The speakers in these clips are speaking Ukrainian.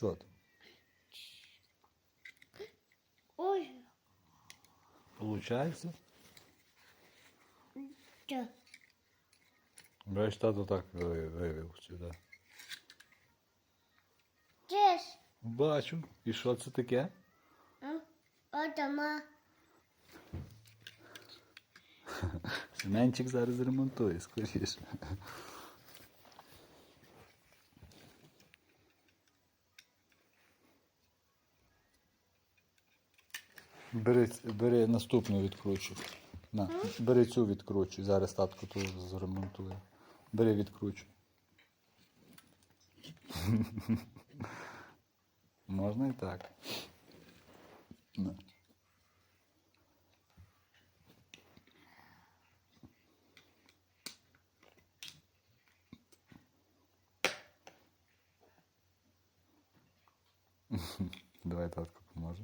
Що там? Ой, Получається? що? Бачиш, тато так ви- вивів сюди. Де ж? Бачу. І що це таке? А? От дома. Семенчик зараз ремонтує, скоріше. Бери, бери наступну відкручу. На, бери цю відкручу. Зараз татко ту зремонтує. Бери відкручу. Можна і так. На. Давай татко поможе.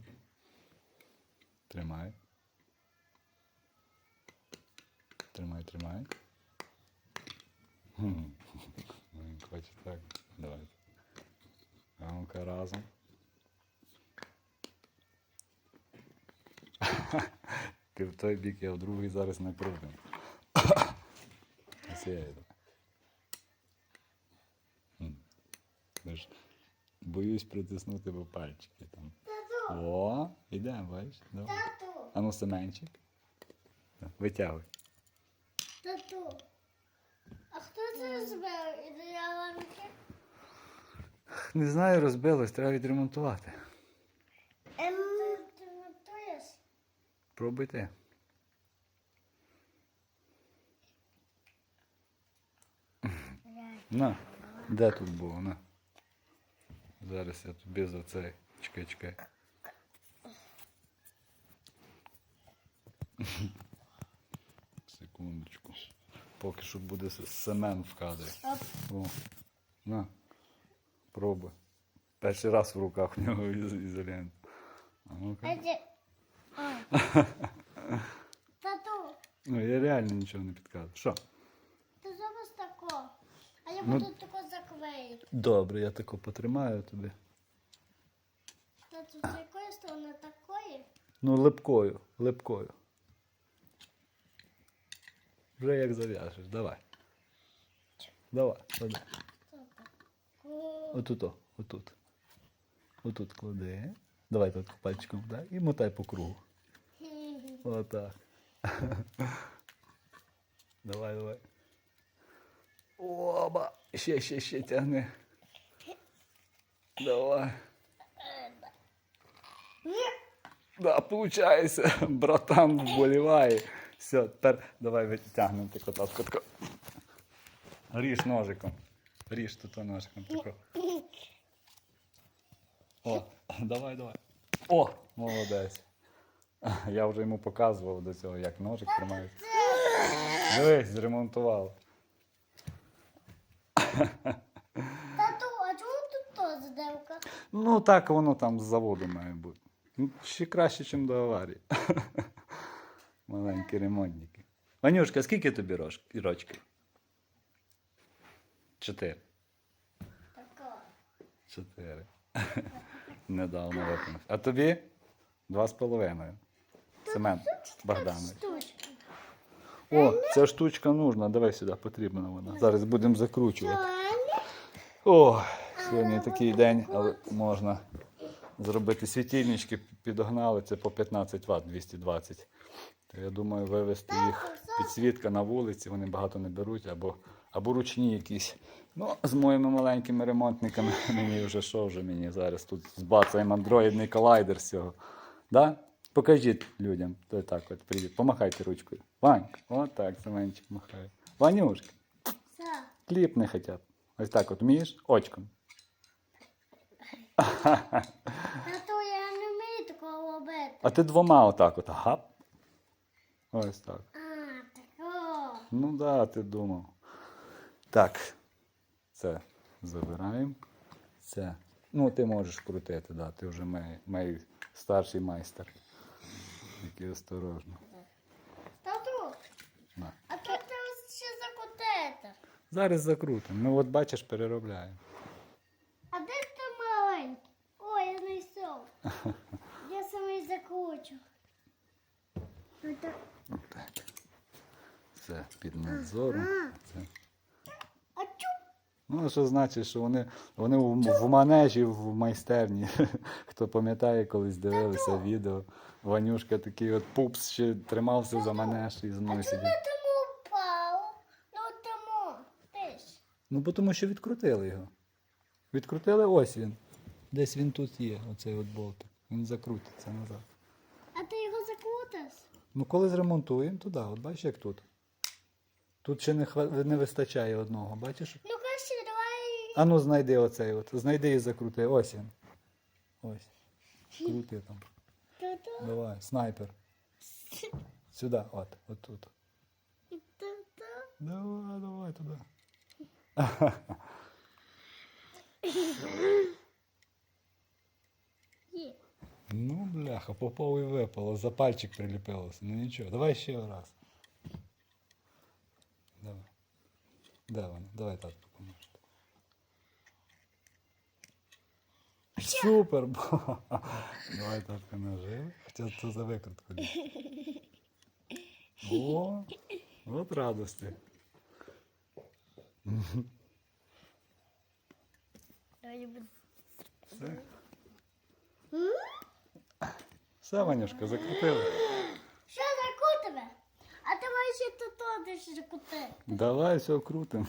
Тримай. Тримай, тримай. Хм. Ну, так. Давай. А ну-ка разом. Ти в той бік, я в другий зараз накрутим. Я ж Боюсь притиснути бо пальчики там. О, ідемо, бачиш? Давай. тату, А ну Семенчик. Витягуй. тату. А хто це розбив? Ідеаланки? Не знаю, розбилось, треба відремонтувати. Ем, ти готуєш? Пробуйте. На, де тут було? На. Зараз я тобі за цей. Чекай, чекай. Секундочку. Поки що буде Семен в кадрі. О, на, пробуй. Перший раз в руках у нього із- ізолент. А ну-ка. Тату, Ну, я реально нічого не підказую. Що? ти зробиш тако. А я Ну- буду тако заклеїти. Добре, я тако потримаю тобі. Тату, з якої сторони такої? Ну, липкою, липкою. Вже як зав'яжеш, давай. Давай, клади. Тако. Отут, о, отут. Отут клади. Давай тут пальчиком дай і мотай по кругу. Отак. Давай, давай. Оба! Ще, ще, ще тягни. Давай. Да, получається, братан вболіває. Все, тепер давай витягнемо тако татко. тако. Ріж ножиком. Ріж тут ножиком тако. О, давай, давай. О, молодець. Я вже йому показував до цього, як ножик тримається. Дивись, зремонтував. Тату, а чому тут то задевка? Ну, так воно там з заводу має бути. Ну, ще краще, ніж до аварії. Маленькі ремонтники. Ванюшка, скільки тобі рочків? Чотири. Чотири. Недавно виповнився. А тобі? Два з половиною. Семен Богданович. О, ця штучка нужна. Давай сюди, потрібна вона. Зараз будемо закручувати. О, сьогодні такий день, але можна зробити світильнички, підогнали, це по 15 Вт, 220. То я думаю, вивести їх підсвітка на вулиці, вони багато не беруть, або, або ручні якісь. Ну, з моїми маленькими ремонтниками мені вже що вже мені зараз тут збацаємо андроїдний колайдер з цього. Да? Покажіть людям. То так от привіт. Помахайте ручкою. Ванька, от так, Семенчик махає. Ванюшка. Кліп не хотят. Ось так от вмієш? Очком. Тату, я не вмію такого робити. А ти двома отак от. Гап. Ось так. Ну да, ти думав. Так. Це забираємо. Це. Ну, ти можеш крутити, да. Ти вже мій, мій старший майстер. Який осторожно. Тату, На. а тут ще закотити. Зараз закрутимо. Ну от бачиш, переробляємо. А де ти маленький? Ой, Я саме закручу. Отак. Це під надзором. Це. Ну, що значить, що вони, вони в, в манежі, в майстерні. Хто пам'ятає, колись дивилися відео. Ванюшка такий от пупс ще тримався за манеж і мною сидів. тому впав. Ну. Ну, тому що відкрутили його. Відкрутили, ось він. Десь він тут є, оцей от болтик. Він закрутиться назад. А ти його закрутиш? Ну, коли зремонтуємо, то да, от бачиш, як тут. Тут ще не, хва- не вистачає одного, бачиш? Ну краще давай. А ну знайди оцей от. Знайди і закрути. Ось він. Ось. Крути там. Давай, снайпер. Сюди, от, от тут. Давай, давай туди. Є. Ну, бляха, поповий випало, за пальчик приліпилося. Ну нічого, давай ще раз. Давай. Де воно? Давай так допоможеш. Супер! Давай татка нажив. Хоча це за викрутку. О, от радості. Давай я буду. Все. Все, Ванюшка, закрутили. Що закрутили? А давай ще тут закрути. Давай все крутимо.